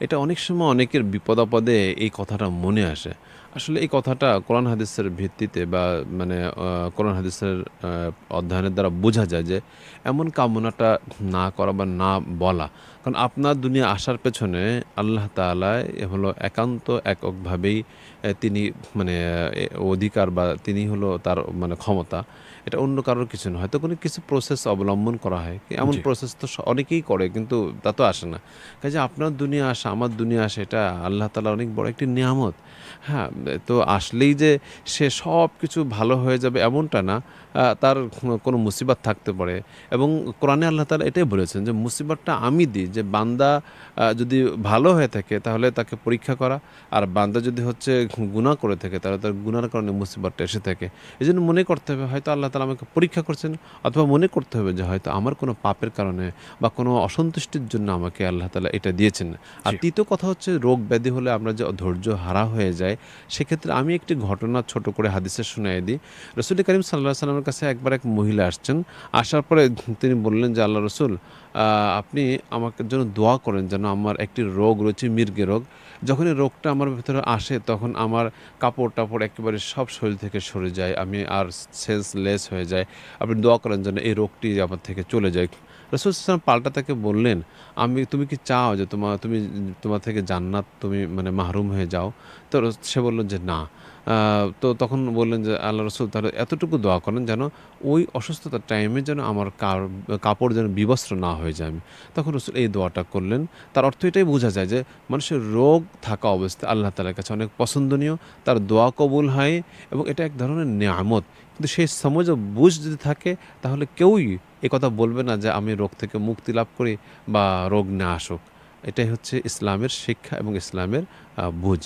এটা অনেক সময় অনেকের বিপদাপদে এই কথাটা মনে আসে। আসলে এই কথাটা কোরআন হাদিসের ভিত্তিতে বা মানে কোরআন হাদিসের অধ্যয়নের দ্বারা বোঝা যায় যে এমন কামনাটা না করা বা না বলা। কারণ আপনার দুনিয়া আসার পেছনে আল্লাহ তাআলা হলো একান্ত এককভাবেই তিনি মানে অধিকার বা তিনি হলো তার মানে ক্ষমতা। এটা অন্য কারোর কিছু নয় হয়তো কোনো কিছু প্রসেস অবলম্বন করা হয়। এমন প্রসেস তো অনেকেই করে কিন্তু তা তো আসে না। কাজে আপনার দুনিয়া আসা আমার দুনিয়া আসে এটা আল্লাহ তালা অনেক বড় একটি নিয়ামত। হ্যাঁ তো আসলেই যে সে সব কিছু ভালো হয়ে যাবে এমনটা না তার কোনো মুসিবত থাকতে পারে। এবং কোরআনে আল্লাহ তালা এটাই বলেছেন যে মুসিবতটা আমি দিই যে বান্দা যদি ভালো হয়ে থাকে তাহলে তাকে পরীক্ষা করা আর বান্দা যদি হচ্ছে গুনাহ করে থাকে তাহলে তার গুনার কারণে মুসিবতটা এসে থাকে। এই জন্য মনে করতে হবে হয়তো আল্লাহ তালা আমাকে পরীক্ষা করছেন অথবা মনে করতে হবে যে হয়তো আমার কোনো পাপের কারণে বা কোনো অসন্তুষ্টির জন্য আমাকে আল্লাহ তালা এটা দিয়েছেন। আর। তৃতীয় কথা হচ্ছে রোগ ব্যাধি হলে আমরা যে ধৈর্য হারা হয়ে যায় সেক্ষেত্রে আমি একটি ঘটনা ছোট করে হাদিসে শুনিয়ে দিই। রসুল করিম সাল্লাহ সাল্লামের কাছে একবার এক মহিলা আসছেন। আসার পরে তিনি বললেন যে, আল্লাহ রসুল আপনি আমাকে জন্য দোয়া করেন যেন আমার একটি রোগ রয়েছে, মির্গে রোগ। যখন এই রোগটা আমার ভেতরে আসে, তখন আমার কাপড় টাপড় একেবারে সব শরীর থেকে সরে যায়, আমি আর সেন্সলেস হয়ে যায় আপনি দোয়া করেন যেন এই রোগটি আমার থেকে চলে যায়। রসুল ইসলাম পাল্টা তাকে বললেন, আমি, তুমি কি চাও যে তোমার তুমি তোমার থেকে জান্নাত, তুমি মানে মাহরুম হয়ে যাও? তো সে বলল যে, না। তো তখন বললেন যে, আল্লাহ রসুল, তাহলে এতটুকু দোয়া করেন যেন ওই অসুস্থতার টাইমে যেন আমার কাপড় যেন বিবস্ত্র না হয়ে যায় আমি। তখন রসুল এই দোয়াটা করলেন। তার অর্থ এটাই বোঝা যায় যে, মানুষের রোগ থাকা অবস্থায় আল্লাহ তালার কাছে অনেক পছন্দনীয়, তার দোয়া কবুল হয় এবং এটা এক ধরনের নিয়ামত। কিন্তু সেই সময় বুঝ যদি থাকে, তাহলে কেউই এ কথা বলবে না যে, আমি রোগ থেকে মুক্তি লাভ করি বা রোগ না আসুক। এটাই হচ্ছে ইসলামের শিক্ষা এবং ইসলামের বুঝ।